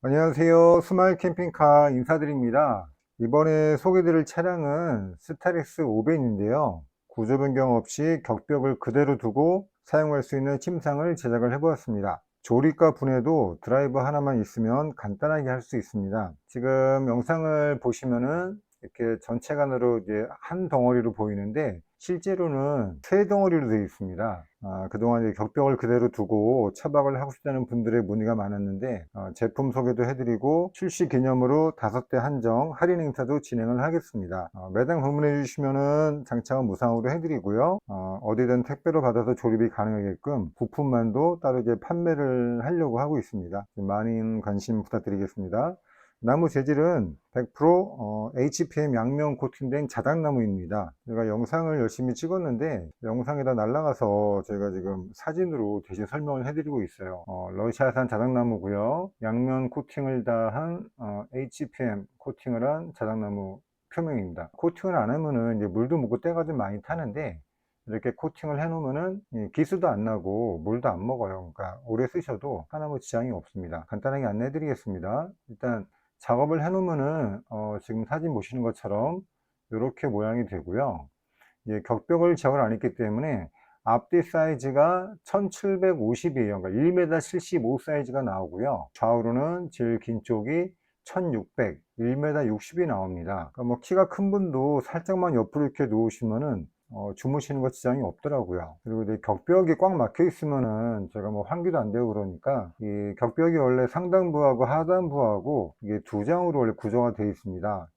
안녕하세요. 스마일 캠핑카 인사드립니다. 이번에 소개드릴 차량은 스타렉스 5벤인데요. 구조 변경 없이 격벽을 그대로 두고 사용할 수 있는 침상을 제작을 해보았습니다. 조립과 분해도 드라이버 하나만 있으면 간단하게 할 수 있습니다. 지금 영상을 보시면은 이렇게 전체간으로 이제 한 덩어리로 보이는데 실제로는 세 덩어리로 되어 있습니다. 아, 그동안 격벽을 그대로 두고 차박을 하고 싶다는 분들의 문의가 많았는데 어, 제품 소개도 해드리고 출시 기념으로 다섯 대 한정 할인 행사도 진행을 하겠습니다. 어, 매장 방문해 주시면은 장착은 무상으로 해드리고요. 어, 디든 택배로 받아서 조립이 가능하게끔 부품만도 따로 이제 판매를 하려고 하고 있습니다. 많은 관심 부탁드리겠습니다. 나무 재질은 100% 어, HPM 양면 코팅된 자작나무입니다. 제가 영상을 열심히 찍었는데 영상에다 날라가서 제가 지금 사진으로 대신 설명을 해드리고 있어요. 어, 러시아산 자작나무고요. 양면 코팅을 다한 어, HPM 코팅을 한 자작나무 표명입니다. 코팅을 안 하면은 이제 물도 묻고 때가 좀 많이 타는데 이렇게 코팅을 해 놓으면은 예, 기수도 안 나고 물도 안 먹어요. 그러니까 오래 쓰셔도 하나무 지장이 없습니다. 간단하게 안내해 드리겠습니다. 일단 작업을 해 놓으면은 어, 지금 사진 보시는 것처럼 이렇게 모양이 되고요. 예, 격벽을 제어를 안 했기 때문에 앞뒤 사이즈가 1750이에요. 그러니까 1m 75 사이즈가 나오고요. 좌우로는 제일 긴 쪽이 1600, 1m 60이 나옵니다. 그러니까 뭐 키가 큰 분도 살짝만 옆으로 이렇게 놓으시면은 어, 주무시는 것 지장이 없더라고요. 그리고 이제 격벽이 꽉 막혀 있으면은 제가 뭐 환기도 안 되고 그러니까 이 격벽이 원래 상단부하고 하단부하고 이게 두 장으로 원래 구조가 되어 있습니다.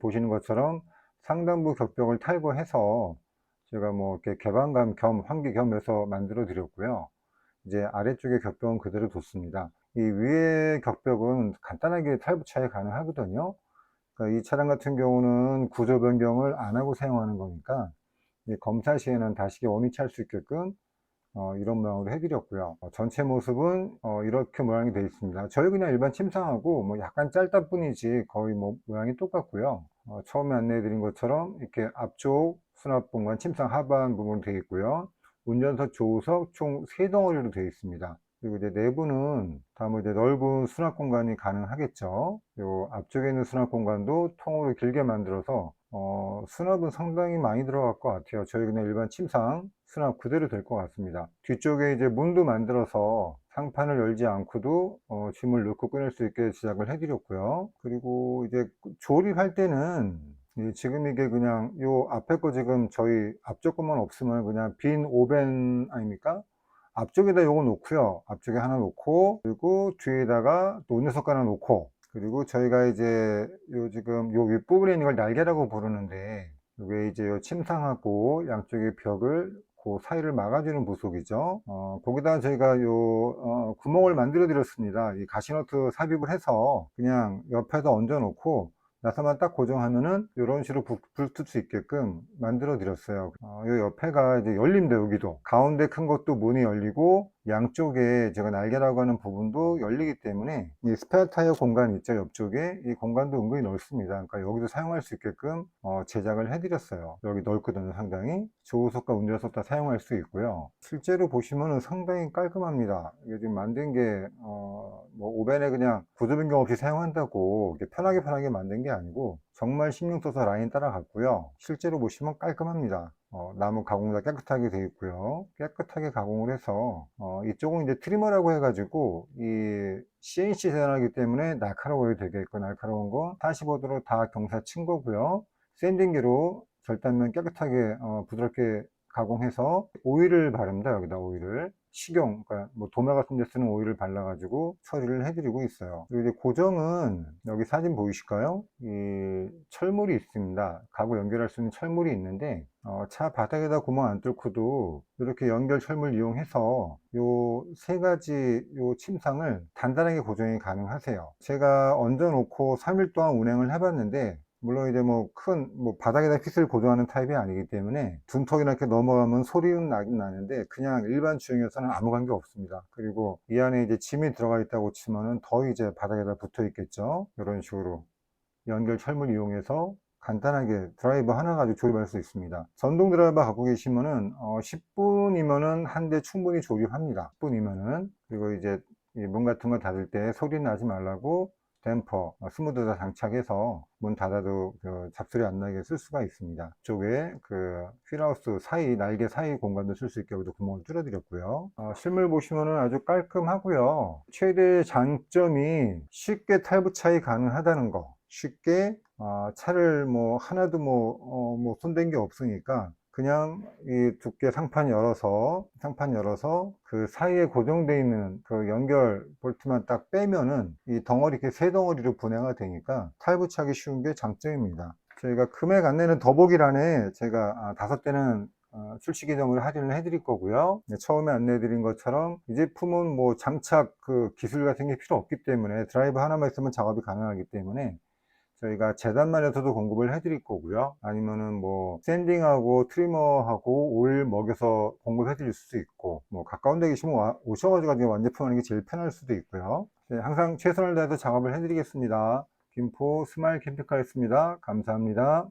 보시는 것처럼 상단부 격벽을 탈거해서 제가 뭐 이렇게 개방감 겸 환기 겸 해서 만들어 드렸고요. 이제 아래쪽에 격벽은 그대로 뒀습니다. 이 위에 격벽은 간단하게 탈부착이 가능하거든요. 그러니까 이 차량 같은 경우는 구조 변경을 안 하고 사용하는 거니까 검사 시에는 다시게 원위치 할수 있게끔 어, 이런 모양으로 해드렸고요. 어, 전체 모습은 어, 이렇게 모양이 되어 있습니다. 저희 그냥 일반 침상하고 뭐 약간 짧다 뿐이지 거의 뭐 모양이 똑같고요. 어, 처음에 안내해 드린 것처럼 이렇게 앞쪽 수납 공간 침상 하반 부분 되어 있고요. 운전석 조수석 총세 덩어리로 되어 있습니다. 그리고 이제 내부는 다음은 이제 넓은 수납 공간이 가능하겠죠. 요 앞쪽에 있는 수납 공간도 통으로 길게 만들어서 어, 수납은 상당히 많이 들어갈 것 같아요. 저희 그냥 일반 침상 수납 그대로 될 것 같습니다. 뒤쪽에 이제 문도 만들어서 상판을 열지 않고도 어, 짐을 넣고 꺼낼 수 있게 제작을 해드렸고요. 그리고 이제 조립할 때는 이 지금 이게 그냥 요 앞에 거 지금 저희 앞쪽 것만 없으면 그냥 빈 오벤 아닙니까? 앞쪽에다 요거 놓고요. 앞쪽에 하나 놓고 그리고 뒤에다가 또 운전석 하나 놓고 그리고 저희가 이제 요 지금 요 윗부분에 있는 걸 날개라고 부르는데 이게 이제 요 침상하고 양쪽의 벽을 그 사이를 막아주는 부속이죠. 어, 거기다 저희가 요 어, 구멍을 만들어 드렸습니다. 이 가시너트 삽입을 해서 그냥 옆에다 얹어 놓고 나사만 딱 고정하면은 이런 식으로 불뜰수 있게끔 만들어 드렸어요 어, 이 옆에가 이제 열립니다 여기도 가운데 큰 것도 문이 열리고 양쪽에 제가 날개라고 하는 부분도 열리기 때문에 이 스페어 타이어 공간 있죠 옆쪽에 이 공간도 은근히 넓습니다. 그러니까 여기도 사용할 수 있게끔 어, 제작을 해 드렸어요. 여기 넓거든요 상당히. 조수석과 운전석 다 사용할 수 있고요. 실제로 보시면은 상당히 깔끔합니다. 이게 지금 만든 게 어, 뭐 오벤에 그냥 구조 변경 없이 사용한다고 편하게 편하게 만든 게 아니고 정말 신경 써서 라인 따라갔고요. 실제로 보시면 깔끔합니다. 어, 나무 가공 다 깨끗하게 되어 있고요. 깨끗하게 가공을 해서 어, 이쪽은 이제 트리머라고 해가지고 이 CNC 세단하기 때문에 날카로워야 되겠고 날카로운 거 45도로 다 경사 친 거고요. 샌딩기로 절단면 깨끗하게 어, 부드럽게 가공해서 오일을 바릅니다. 여기다 오일을. 식용, 그러니까 뭐 도마 같은 데 쓰는 오일을 발라가지고 처리를 해드리고 있어요. 그리고 이제 고정은 여기 사진 보이실까요? 이 철물이 있습니다. 가구 연결할 수 있는 철물이 있는데 어, 차 바닥에다 구멍 안 뚫고도 이렇게 연결 철물 이용해서 요 세 가지 요 침상을 단단하게 고정이 가능하세요. 제가 얹어 놓고 3일 동안 운행을 해봤는데 물론 이제 뭐큰뭐 바닥에다 핏을 고정하는 타입이 아니기 때문에 둔턱이나 이렇게 넘어가면 소리는 나긴 나는데 그냥 일반 주행에서는 아무 관계 없습니다. 그리고 이 안에 이제 짐이 들어가 있다고 치면은 더 이제 바닥에다 붙어 있겠죠. 이런 식으로 연결 철물 이용해서 간단하게 드라이버 하나 가지고 조립할 수 있습니다. 전동 드라이버 갖고 계시면은 어 10분이면은 한 대 충분히 조립합니다. 10분이면은 그리고 이제 이문 같은 거 닫을 때 소리 나지 말라고 댐퍼, 어, 스무드 다 장착해서 문 닫아도 그 잡소리 안 나게 쓸 수가 있습니다. 쪽에 그 휠하우스 사이, 날개 사이 공간도 쓸 수 있게 여기도 구멍을 뚫어드렸고요. 어, 실물 보시면은 아주 깔끔하고요. 최대 장점이 쉽게 탈부착이 가능하다는 거. 쉽게 어, 차를 뭐 하나도 뭐, 어, 뭐 손댄 게 없으니까 그냥 이 두께 상판 열어서 상판 열어서 그 사이에 고정되어 있는 그 연결 볼트만 딱 빼면은 이 덩어리 이렇게 세 덩어리로 분해가 되니까 탈부착이 쉬운 게 장점입니다. 저희가 금액 안내는 더보기란에 제가 아, 다섯 대는 어, 출시 기점으로 할인을 해드릴 거고요. 네, 처음에 안내해드린 것처럼 이 제품은 뭐 장착 그 기술 같은 게 필요 없기 때문에 드라이브 하나만 있으면 작업이 가능하기 때문에 저희가 재단만 해서도 공급을 해드릴 거고요. 아니면은 뭐 샌딩하고 트리머하고 오일 먹여서 공급해 드릴 수도 있고 뭐 가까운 데 계시면 와- 오셔가지고 완제품하는 게 제일 편할 수도 있고요. 네, 항상 최선을 다해서 작업을 해드리겠습니다. 김포 스마일 캠핑카였습니다. 감사합니다.